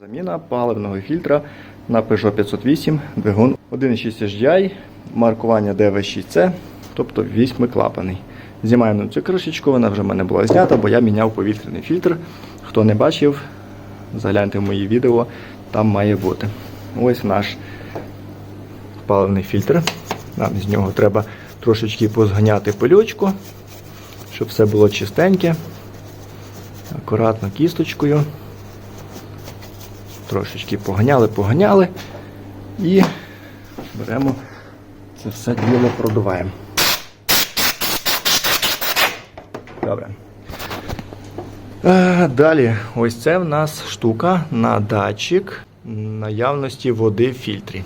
Заміна паливного фільтра на Peugeot 508 двигун 1.6 HDI, маркування DV6C, тобто вісьмиклапаний. Знімаємо цю кришечку, вона вже в мене була знята, бо я міняв повітряний фільтр. Хто не бачив, загляньте в мої відео, там має бути. Ось наш паливний фільтр. Нам з нього треба трошечки позганяти пилючку, щоб все було чистеньке. Акуратно кісточкою. Трошечки поганяли, поганяли і беремо це все діло продуваємо. Добре. Е, Далі, ось це в нас штука на датчик наявності води в фільтрі.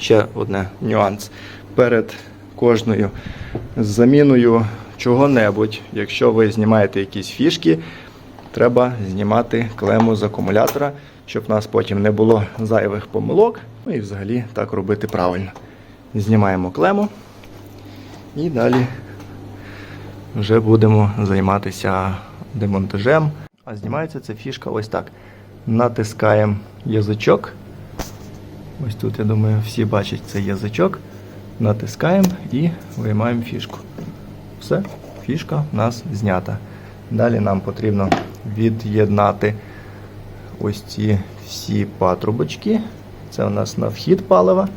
Ще одне нюанс. Перед кожною заміною чого-небудь, якщо ви знімаєте якісь фішки, треба знімати клему з акумулятора, щоб в нас потім не було зайвих помилок. Ну і взагалі так робити правильно. Знімаємо клему і далі вже будемо займатися демонтажем. А знімається ця фішка ось так. Натискаємо язичок. Ось тут, я думаю, всі бачать цей язичок. Натискаємо і виймаємо фішку. Все, фішка в нас знята. Далі нам потрібно від'єднати ось ці всі патрубочки. Це у нас на вхід палива.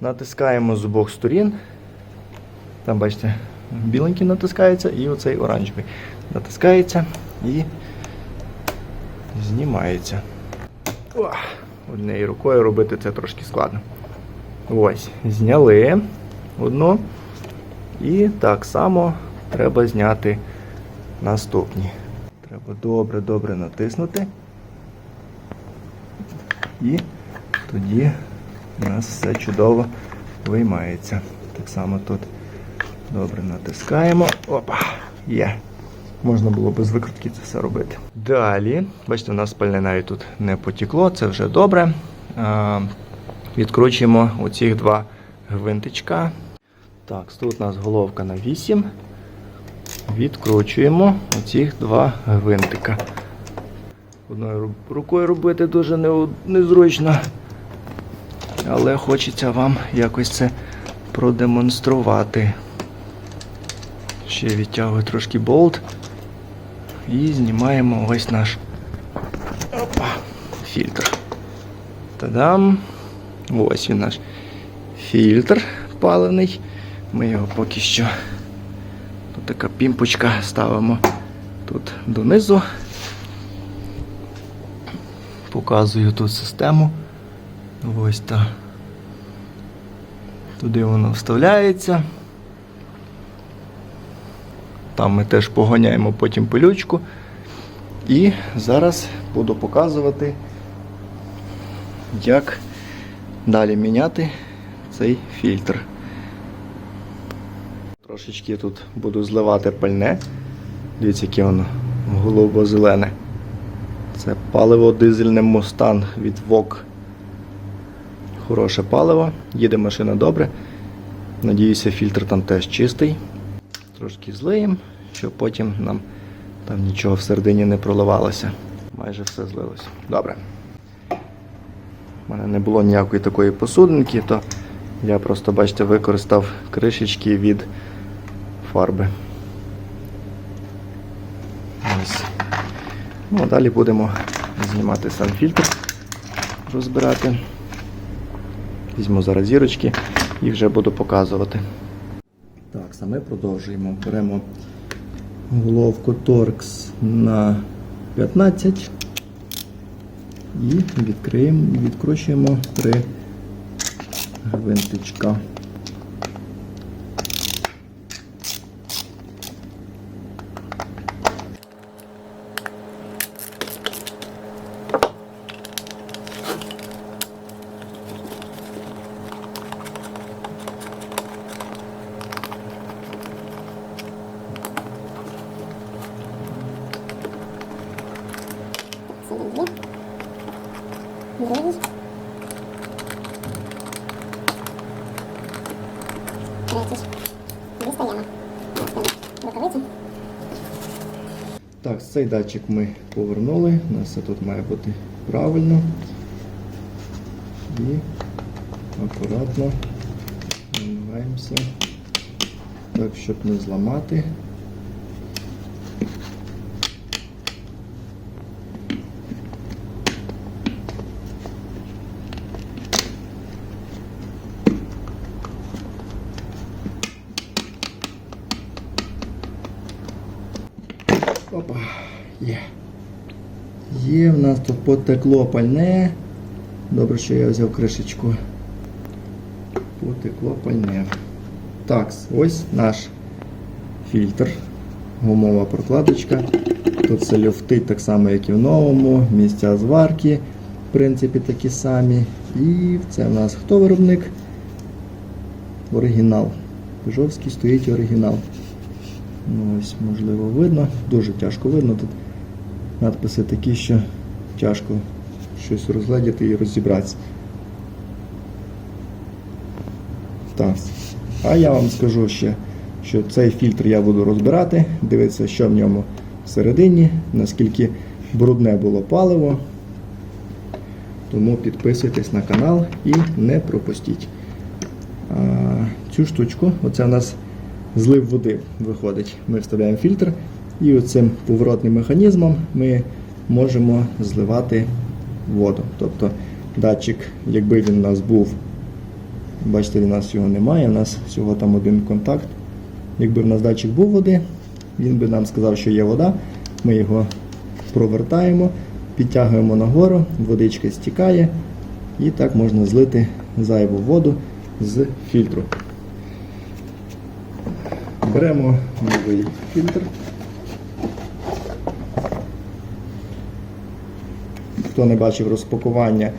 Натискаємо з обох сторін. Там, бачите, біленький натискається і оцей оранжевий. Натискається і знімається. Ох, Однією рукою робити це трошки складно. Ось, зняли одну. І так само треба зняти наступні. Треба добре-добре натиснути. І тоді у нас все чудово виймається. Так само тут добре натискаємо. Опа! Є. Можна було без викрутки це все робити. Далі, бачите, у нас пальне навіть тут не потекло, це вже добре. А, відкручуємо оці два гвинтичка. Так, тут у нас головка на 8. Відкручуємо оці два гвинтика. Одною рукою робити дуже незручно. Але хочеться вам якось це продемонструвати. Ще відтягую трошки болт. І знімаємо ось наш опа, фільтр. Та-дам! Ось він наш фільтр паливний. Ми його поки що. Тут така пімпочка ставимо тут донизу. Показую тут систему. Ось та. Туди воно вставляється. Там ми теж поганяємо потім пилючку. І зараз буду показувати, як далі міняти цей фільтр. Трошечки тут буду зливати пальне. Дивіться, яке воно голубо-зелене. Це паливо дизельне Mustang від VOG. Хороше паливо, їде машина добре. Надіюся, фільтр там теж чистий. Трошки злиємо, щоб потім нам там нічого всередині не проливалося. Майже все злилося. Добре. У мене не було ніякої такої посудинки, то я просто, бачите, використав кришечки від фарби. Ось. Ну, а далі будемо знімати сам фільтр, розбирати. Візьму зараз зірочки і вже буду показувати. Так, саме продовжуємо. Беремо головку Torx на 15 і відкриємо, відкручуємо три гвинтичка. Так, цей датчик ми повернули. У нас все тут має бути правильно. І акуратно намагаємося так, щоб не зламати. Опа, є. Є, в нас тут потекло пальне. Добре, що я взяв кришечку. Потекло пальне. Так, ось наш фільтр. Гумова прокладочка. Тут все люфтить так само, як і в новому. Місця зварки, в принципі, такі самі. І це в нас хто виробник? Оригінал. Пежовський стоїть оригінал. Ну, ось, можливо, видно. Дуже тяжко видно. Тут надписи такі, що тяжко щось розгледіти і розібратися. Так. А я вам скажу ще, що цей фільтр я буду розбирати, дивитися, що в ньому всередині, наскільки брудне було паливо. Тому підписуйтесь на канал і не пропустіть. А, цю штучку, оце у нас злив води виходить. Ми вставляємо фільтр і оцим поворотним механізмом ми можемо зливати воду. Тобто датчик, якби він у нас був, бачите, у нас його немає, у нас всього там один контакт. Якби в нас датчик був води, він би нам сказав, що є вода, ми його провертаємо, підтягуємо нагору, водичка стікає, і так можна злити зайву воду з фільтру. Беремо новий фільтр. Хто не бачив розпакування,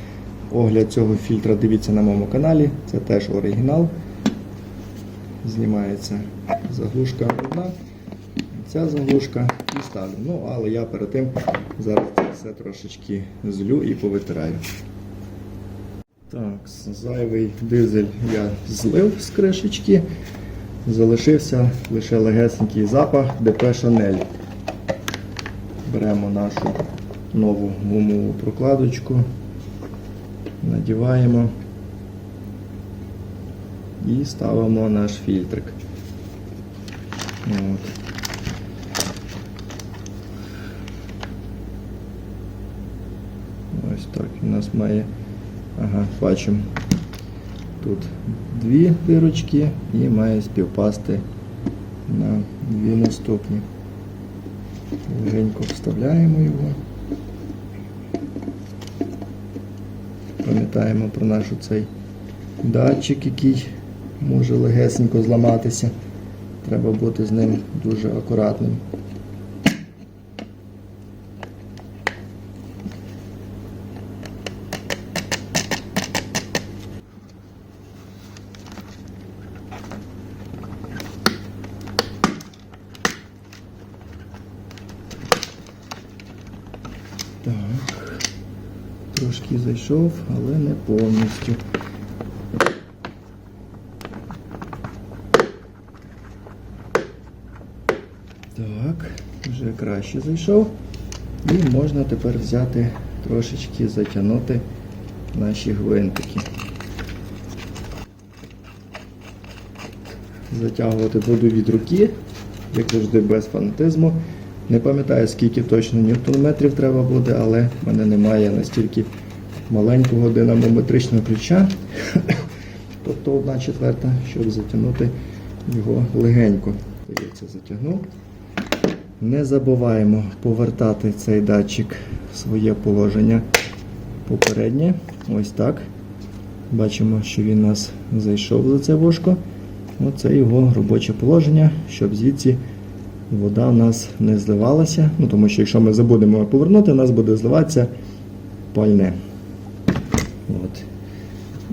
огляд цього фільтра, дивіться на моєму каналі. Це теж оригінал. Знімається заглушка одна, ця заглушка і ставлю. Ну, але я перед тим зараз це все трошечки злю і повитираю. Так, зайвий дизель я злив з кришечки. Залишився лише легесенький запах ДП Шанель. Беремо нашу нову гумову прокладочку, надіваємо і ставимо наш фільтрик. От. Ось так у нас має. Ага, бачимо. Тут дві дирочки і має співпасти на дві наступні. Легенько вставляємо його. Пам'ятаємо про наш цей датчик, який може легесенько зламатися. Треба бути з ним дуже акуратним. Так. Трошки зайшов, але не повністю. Так, вже краще зайшов. І можна тепер взяти трошечки затягнути наші гвинтики. Затягувати буду від руки, як завжди без фанатизму. Не пам'ятаю, скільки точно ньютон-метрів треба буде, але в мене немає настільки маленького динамометричного ключа, тобто одна четверта, щоб затягнути його легенько. Здається, затягнув. Не забуваємо повертати цей датчик в своє положення попереднє. Ось так. Бачимо, що він у нас зайшов за це вушко. Оце його робоче положення, щоб звідси вода у нас не зливалася. Ну, тому що якщо ми забудемо повернути, у нас буде зливатися пальне.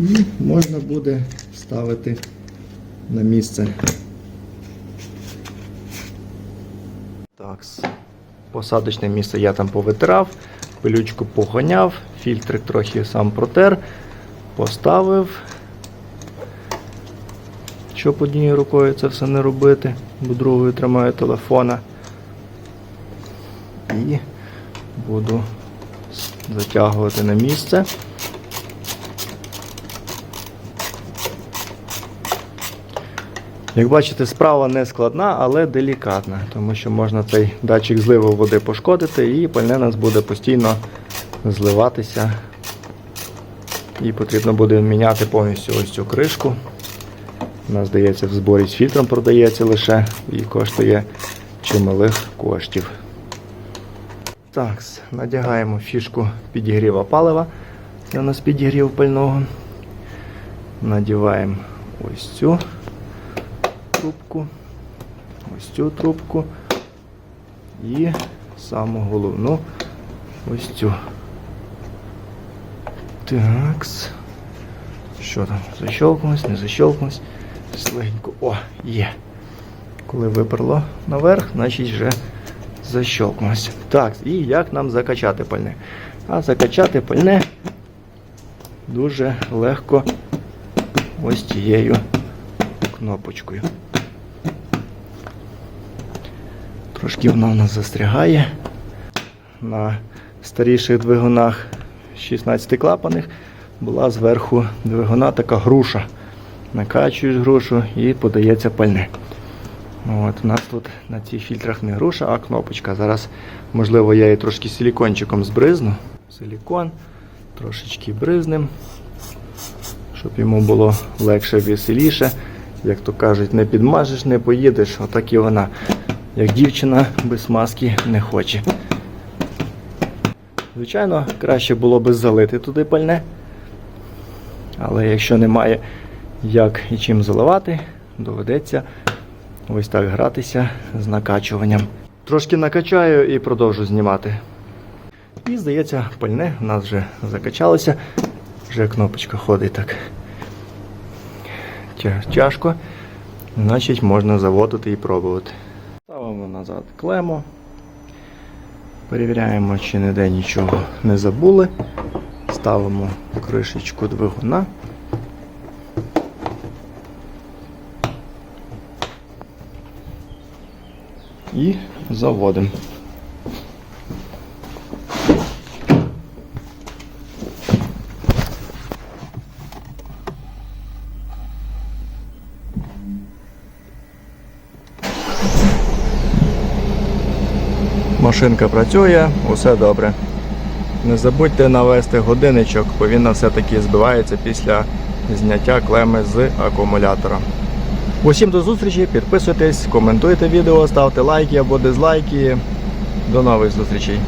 І можна буде ставити на місце. Так, посадочне місце я там повитирав, пилючку погоняв, фільтрик трохи сам протер, поставив. Щоб однією рукою це все не робити, бо другою тримаю телефона. І буду затягувати на місце. Як бачите, справа не складна, але делікатна, тому що можна цей датчик зливу води пошкодити і пальне нас буде постійно зливатися. І потрібно буде міняти повністю ось цю кришку. У нас, здається, в зборі з фільтром продається лише і коштує чималих коштів. Так, надягаємо фішку підігріва палива. Це у нас підігрів пального. Надіваємо ось цю трубку, ось цю трубку і саму головну ось цю. Такс. Що там? Защелкнулось, не защелкнулось. Слегенько. О, є. Коли виперло наверх, значить вже защелкнулося. Так, і як нам закачати пальне? А закачати пальне дуже легко ось цією кнопочкою. Трошки вона в нас застрягає. На старіших двигунах 16 клапаних була зверху двигуна така груша. Накачуєш грушу і подається пальне. От, у нас тут на цих фільтрах не груша, а кнопочка. Зараз, можливо, я її трошки силікончиком збризну. Силікон, трошечки бризнем, щоб йому було легше, веселіше. Як то кажуть, не підмажеш, не поїдеш. Отак і вона, як дівчина без маски не хоче. Звичайно, краще було би залити туди пальне. Але якщо немає як і чим заливати, доведеться ось так гратися з накачуванням. Трошки накачаю і продовжу знімати. І здається, пальне у нас вже закачалося. Вже кнопочка ходить так тяжко. Значить, можна заводити і пробувати. Ставимо назад клему. Перевіряємо, чи ніде нічого не забули. Ставимо кришечку двигуна. І заводимо. Машинка працює, усе добре. Не забудьте навести годинничок, бо він все-таки збивається після зняття клеми з акумулятора. Усім до зустрічі, підписуйтесь, коментуйте відео, ставте лайки або дизлайки. До нових зустрічей!